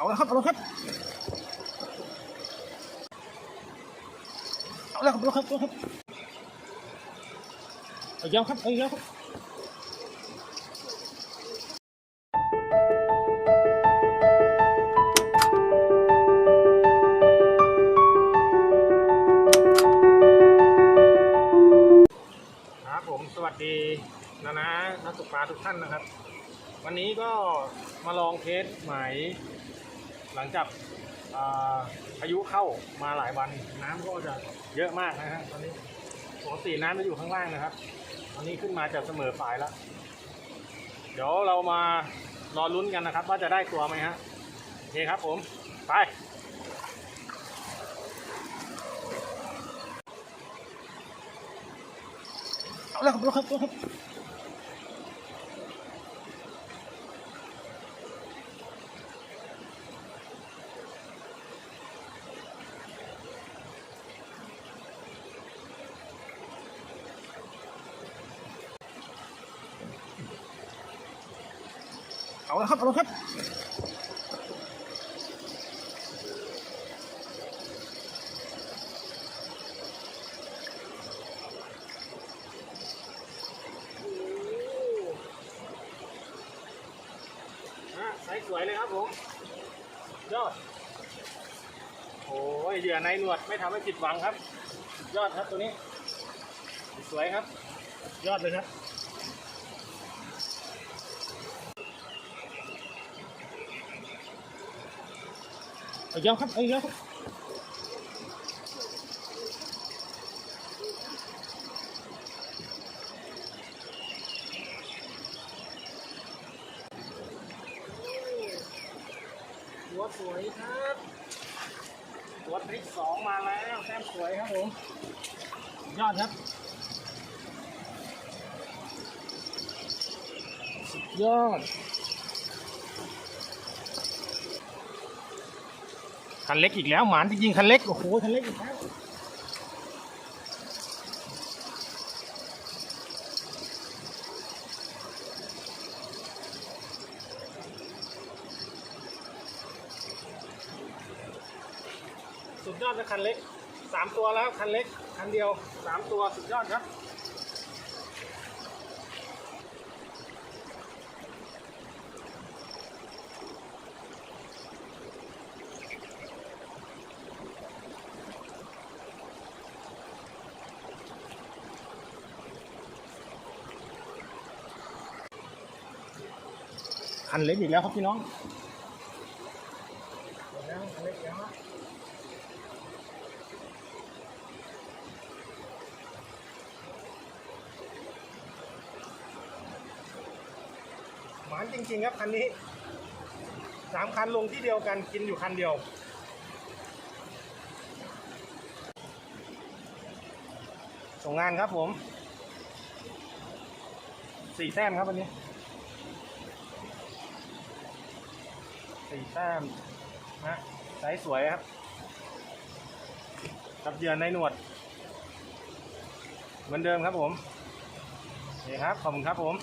เอาละครับเอาละครับเอาละครับเอาละครับเอาละครับเอายาวครับเอายาวครับครับผมสวัสดีนะนะนักตกปลาทุกท่านนะครับ วันนี้ก็มาลองเทสหมาย หลังจากอาพายุเข้ามาหลายวันน้ำก็จะเยอะมากนะฮะตอนนี้ปกติน้ำจะอยู่ข้างล่างนะครับ ตอนนี้ขึ้นมาจะเสมอฝ่ายแล้ว เดี๋ยวเรามารอลุ้นกันนะครับ ว่าจะได้ตัวไหมฮะโอเคครับผมไปเอาละครับเอาละครับ เอาละครับเอาละครับอาละครับฮะใสสวยเลยครับผมยอด โอ้ยเหยื่อในหนวดไม่ทำให้ผิดหวังครับ ยอดครับตัวนี้ สวยครับ ยอดเลยครับ เอายาวครับเอายาวครับหัวสวยครับหัวทริกสองมาแล้วแต้มสวยครับผมยอดครับสุดยอด คันเล็กอีกแล้วหมานจริงๆคันเล็ก โอ้โห คันเล็กอีกแล้ว สุดยอดนะคันเล็กสามตัวแล้วคันเล็ก คันเดียวสามตัวสุดยอดครับ คันเล็กอีกแล้วครับพี่น้องหมดแล้วคันเล็กแล้วหมานจริงๆครับคันนี้สามคันลงที่เดียวกันกินอยู่คันเดียวส่งงานครับผมสี่แต้มครับวันนี้ สี่แต้มนะไซส์สวยครับ กับเยือนในหนวด เหมือนเดิมครับผมนี่ครับ ขอบคุณครับผม